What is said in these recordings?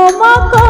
ক্ষমা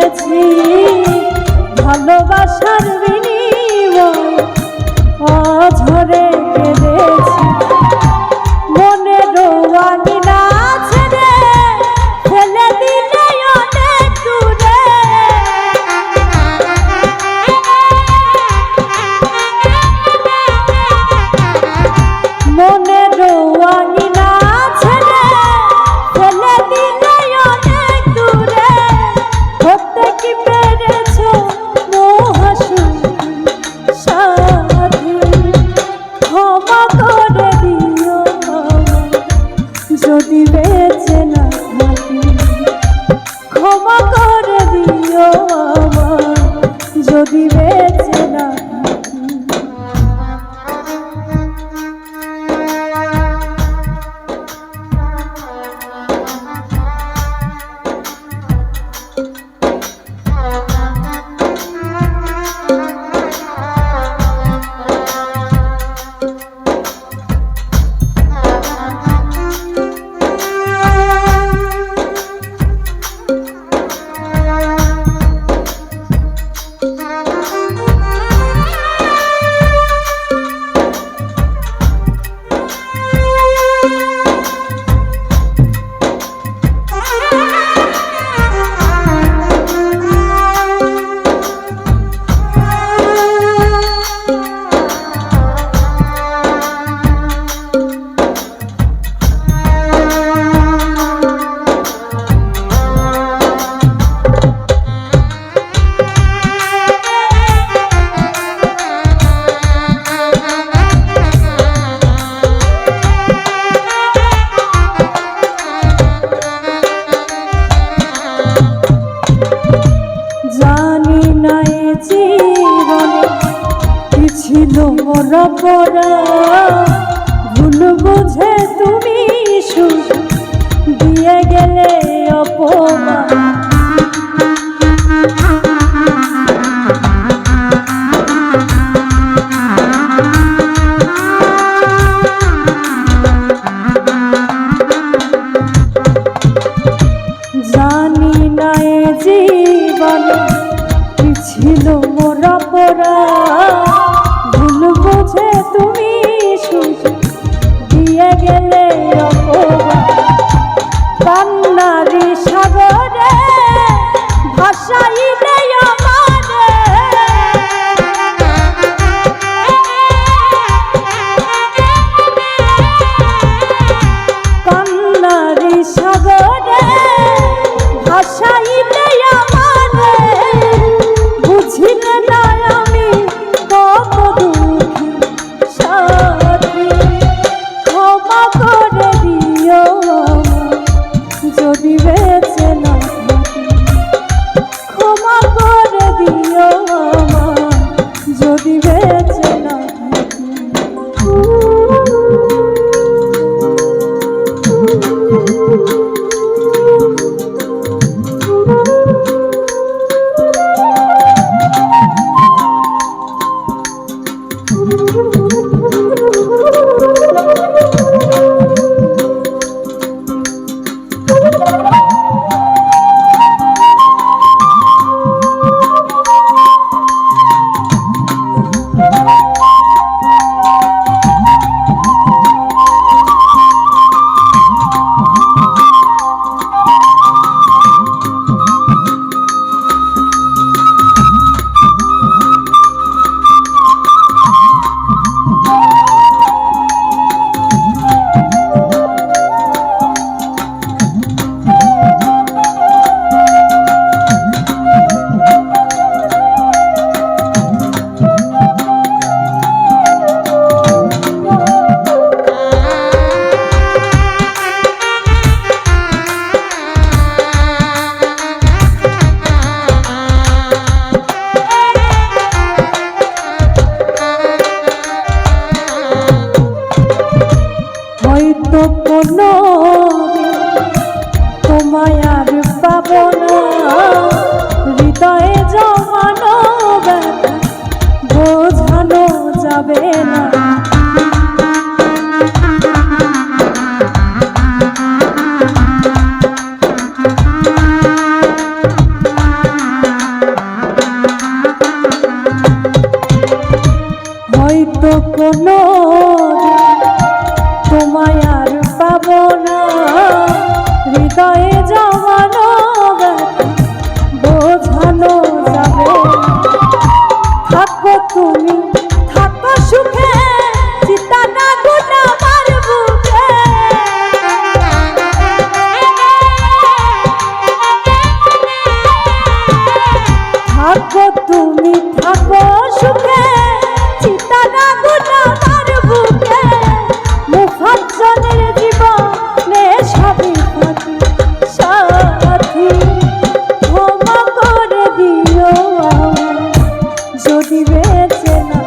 পেয়েছি ভালোবাসার বিনিময় অঝরে কেঁদেছি। তোমরা পড়া ভুল বোঝে তুমি সুখ দিয়ে গেলে অপমান। ছিল মোর অপরাধ আছি বেছে না।